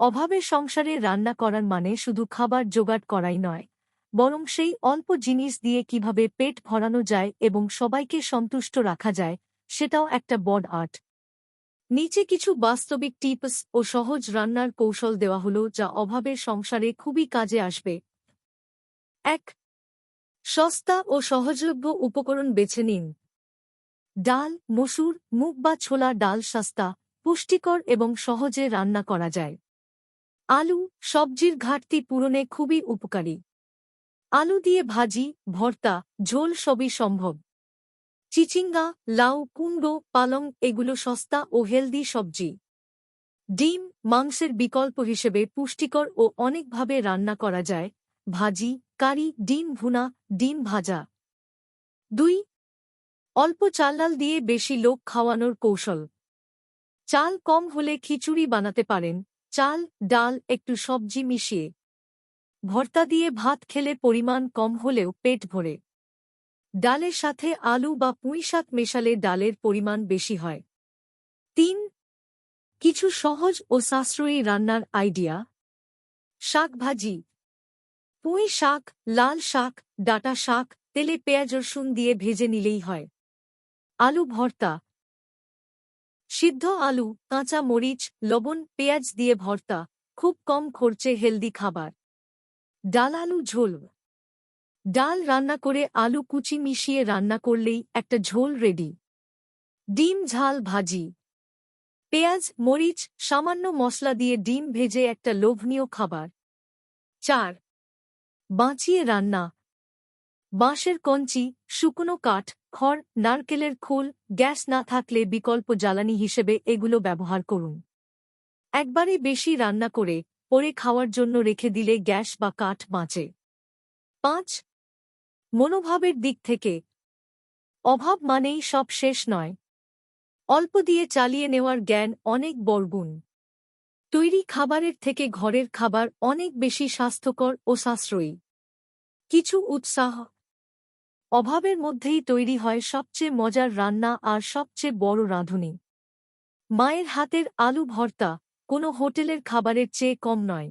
অভাবের সংসারে রান্না করার মানে শুধু খাবার জোগাড় করাই নয়, বরং সেই অল্প জিনিস দিয়ে কীভাবে পেট ভরানো যায় এবং সবাইকে সন্তুষ্ট রাখা যায়, সেটাও একটা বড় আর্ট। নিচে কিছু বাস্তবিক টিপস ও সহজ রান্নার কৌশল দেওয়া হল যা অভাবের সংসারে খুবই কাজে আসবে। এক, সস্তা ও সহজলভ্য উপকরণ বেছে নিন। ডাল, মসুর, মুগ বা ছোলা ডাল সস্তা, পুষ্টিকর এবং সহজে রান্না করা যায়। আলু সবজির ঘাটতি পূরণে খুবই উপকারী। আলু দিয়ে ভাজি, ভর্তা, ঝোল সবই সম্ভব। চিচিঙ্গা, লাউ, কুমড়ো, পালং এগুলো সস্তা ও হেলদি সবজি। ডিম, মাংসের বিকল্প হিসেবে পুষ্টিকর ও অনেকভাবে রান্না করা যায়। ভাজি, কারি, ডিম ভুনা, ডিম ভাজা। দুই, অল্প চাল দিয়ে বেশি লোক খাওয়ানোর কৌশল। চাল কম হলে খিচুড়ি বানাতে পারেন। চাল, ডাল, একটু সবজি মিশিয়ে। ভর্তা দিয়ে ভাত খেলে পরিমাণ কম হলেও পেট ভরে। ডালের সাথে আলু বা পুঁইশাক মেশালে ডালের পরিমাণ বেশি হয়। তিন, কিছু সহজ ও সাশ্রয়ী রান্নার আইডিয়া। শাক ভাজি পুঁই শাক, লাল শাক, ডাটা শাক, তেলে পেঁয়াজ রসুন দিয়ে ভেজে নিলেই হয়। আলু ভর্তা। সিদ্ধ আলু, কাঁচা মরিচ, লবণ, পেঁয়াজ দিয়ে ভর্তা, খুব কম খরচে হেলদি খাবার। ডাল আলু ঝোল। ডাল রান্না করে আলু কুচি মিশিয়ে রান্না করলেই একটা ঝোল রেডি। ডিম ঝাল ভাজি। পেঁয়াজ, মরিচ, সামান্য মশলা দিয়ে ডিম ভেজে একটা লোভনীয় খাবার। চার। বাঁচিয়ে রান্না। বাঁশের কঞ্চি, শুকনো কাঠ, খড়, নারকেলের খোল, গ্যাস না থাকলে বিকল্প জ্বালানি হিসেবে এগুলো ব্যবহার করুন। একবারে বেশি রান্না করে পরে খাওয়ার জন্য রেখে দিলে গ্যাস বা কাঠ বাঁচে। পাঁচ, মনোভাবের দিক থেকে। অভাব মানেই সব শেষ নয়। অল্প দিয়ে চালিয়ে নেওয়ার জ্ঞান অনেক বরগুণ তৈরি খাবারের থেকে ঘরের খাবার অনেক বেশি স্বাস্থ্যকর ও সাশ্রয়ী। কিছু উৎসাহ। অভাবের মধ্যেই তৈরি হয় সবচেয়ে মজার রান্না আর সবচেয়ে বড় রাঁধুনি। মায়ের হাতের আলু ভর্তা কোনো হোটেলের খাবারের চেয়ে কম নয়।